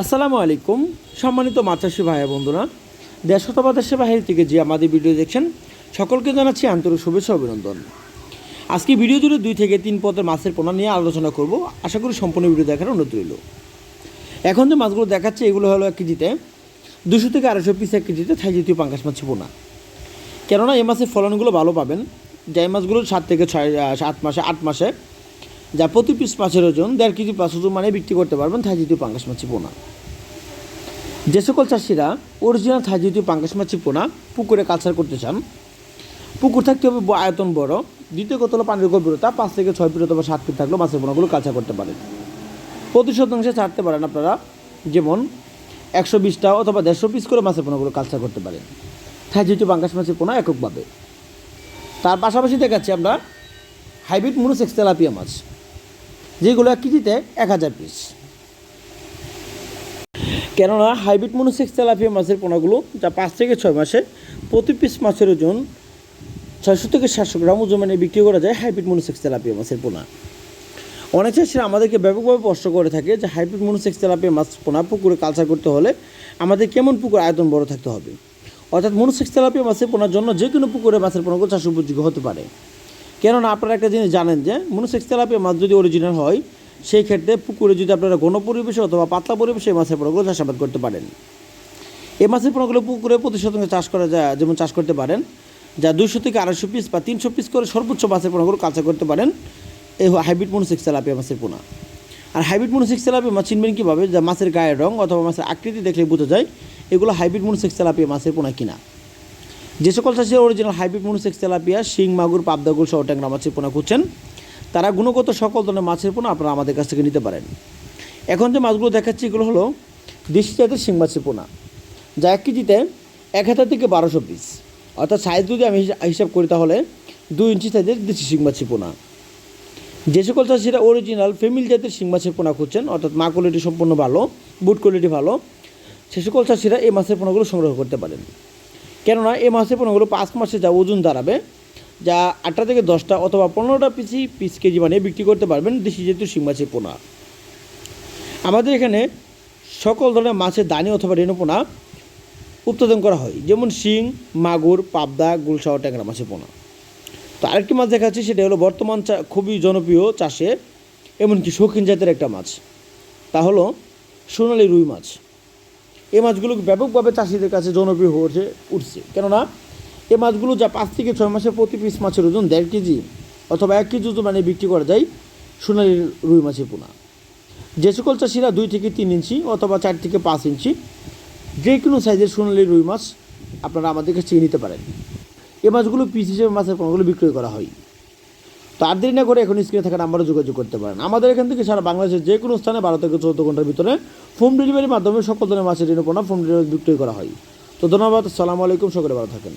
আসসালামু আলাইকুম, সম্মানিত মাছাশি ভাই বন্ধুরা, দেশ অথবা দেশের থেকে যে আমাদের ভিডিও দেখছেন, সকলকে জানাচ্ছি আন্তরিক শুভেচ্ছা অভিনন্দন। আজকে ভিডিও জুড়ে দুই থেকে তিন পদের মাছের পোনা নিয়ে আলোচনা করব, আশা করি সম্পূর্ণ ভিডিও দেখার অনুরোধ রইল। এখন যে মাছগুলো দেখাচ্ছে, এগুলো হলো এক কেজিতে দুশো থেকে আড়াইশো পিস এক কেজিতে থাই জাতীয় পাঙ্গাস মাছ পোনা। কেননা, এই মাছের ফলনগুলো ভালো পাবেন। যে মাছগুলো সাত থেকে ছয় সাত মাসে, আট মাসে যা প্রতি পিস মাছের ওজন দেড় কেজি পাঁচ ওজন মানে বিক্রি করতে পারবেন থাই জাতীয় পাঙ্গাস মাছি পোনা। যে সকল চাষিরা অরিজিনাল থাই জাতীয় পাঙ্গাস মাছি পোনা পুকুরে কালচার করতে চান, পুকুর থাকতে হবে আয়তন বড়, দ্বিতীয় কথা হলো পানির গভীরতা পাঁচ থেকে ছয় ফিট অথবা সাত ফিট থাকলেও মাছের পোনাগুলো কালচার করতে পারেন। প্রতি শতাংশে ছাড়তে পারেন আপনারা যেমন একশো বিশটা অথবা দেড়শো পিস করে মাছের পোনাগুলো কালচার করতে পারেন। থাই জাতীয় পাঙ্গাস মাছের পোনা এককভাবে। তার পাশাপাশি দেখাচ্ছি আমরা হাইব্রিড মনোসেক্স তেলাপিয়া মাছ। যেগুলো কেজিতে এক হাজার পিস কেননা হাইব্রিড মনোসেক্স তেলাপিয়া মাছের পোনাগুলো যা পাঁচ থেকে ছয় মাসে প্রতি পিস মাছের ওজন ছয়শো থেকে সাতশো গ্রাম ওজন বিক্রি করা যায় হাইব্রিড মনোসেক্স তেলাপিয়া মাছের পোনা। অনেক চাষিরা আমাদেরকে ব্যাপকভাবে প্রশ্ন করে থাকে যে হাইব্রিড মনোসেক্স তেলাপিয়া মাছ পোনা পুকুরে কালচার করতে হলে আমাদের কেমন পুকুর আয়তন বড় থাকতে হবে? অর্থাৎ মনোসেক্স তেলাপিয়া মাছের পোনার জন্য যে কোনো পুকুরে মাছের পোনাগুলো চাষ উপযোগী হতে পারে। কেননা আপনারা একটা জিনিস জানেন যে মনোসেক্স তেলাপিয়া মাছ যদি অরিজিনাল হয়, সেই ক্ষেত্রে পুকুরে যদি আপনারা ঘন পরিবেশে অথবা পাতলা পরিবেশে এই মাছের পোনাগুলো চাষাবাদ করতে পারেন। এই মাছের পোনাগুলো পুকুরে প্রতি শতাংশ চাষ করা যায়, যেমন চাষ করতে পারেন, যা দুশো থেকে আড়াইশো পিস বা তিনশো পিস করে সর্বোচ্চ মাছের পোনাগুলো কালচার করতে পারেন এই হাইব্রিড মনোসেক্স তেলাপিয়া মাছের পোনা। আর হাইব্রিড মনোসেক্স তেলাপিয়া মাছ চিনবেন কীভাবে? যা মাছের গায়ের রং অথবা মাছের আকৃতি দেখলে বোঝা যায় এগুলো হাইব্রিড মনোসেক্স তেলাপিয়া মাছের পোনা কিনা। যে সকল চাষিরা অরিজিনাল হাইব্রিড মনোসেক্স তেলাপিয়া, শিং, মাগুর পাবদাগুল সহ ট্যাংরা মাছের পোনা খুঁজছেন, তারা গুণগত সকল ধরনের মাছের পোনা আপনারা আমাদের কাছ থেকে নিতে পারেন। এখন যে মাছগুলো দেখাচ্ছি, এগুলো হলো দেশি জাতের শিং মাছের পোনা, যা এক কেজিতে এক হাজার থেকে বারোশো পিস অর্থাৎ সাইজ যদি আমি হিসাব করি তাহলে দুই ইঞ্চি সাইজের দেশি শিং মাছের পোনা। যে সকল চাষিরা অরিজিনাল ফেমিল জাতের শিং মাছের পোনা খুঁজছেন, অর্থাৎ মা কোয়ালিটি সম্পূর্ণ ভালো বুট কোয়ালিটি ভালো, সে সকল চাষিরা এই মাছের পোনাগুলো সংগ্রহ করতে পারেন। কেননা এই মাছের পোনাগুলো পাঁচ মাসে যা ওজন দাঁড়াবে, যা আটটা থেকে দশটা অথবা পনেরোটা পিসি পিস কেজি বানিয়ে বিক্রি করতে পারবেন দেশি জাতীয় শিং মাছের পোনা। আমাদের এখানে সকল ধরনের মাছের দানি অথবা রেণুপোনা উৎপাদন করা হয়, যেমন শিং, মাগুর, পাবদা গুলশাহ ট্যাংরা মাছের পোনা। তো আরেকটি মাছ দেখাচ্ছি, সেটা হলো বর্তমান খুবই জনপ্রিয় চাষে, এমনকি শৌখিন জাতের একটা মাছ। তা হলো সোনালি রুই মাছ। এই মাছগুলো ব্যাপকভাবে চাষিদের কাছে জনপ্রিয় হয়ে উঠে উঠছে। কেননা এই মাছগুলো যা পাঁচ থেকে ছয় মাসে প্রতি পিস মাছের ওজন দেড় কেজি অথবা এক কেজি ওজন মানে বিক্রি করা যায় সোনালি রুই মাছের পোনা। যে সকল চাষিরা দুই থেকে তিন ইঞ্চি অথবা চার থেকে পাঁচ ইঞ্চি যে কোনো সাইজের সোনালি রুই মাছ আপনারা আমাদের কাছে নিতে পারেন। এই মাছগুলো পিস হিসেবে মাছের পোনাগুলো বিক্রয় করা হয়। তো আর দেরি না করে এখন স্ক্রিনে থাকা নাম্বারে যোগাযোগ করতে পারেন। আমাদের এখান থেকে সারা বাংলাদেশের যে কোনো স্থানে বারো থেকে চৌদ্দ ঘণ্টার ভিতরে হোম ডেলিভারির মাধ্যমে সকল ধরনের মাছের ঋণ পোনা হোম ডেলিভারি বিক্রয় করা হয়। তো ধন্যবাদ, আসসালামু আলাইকুম, সকলে ভালো থাকেন।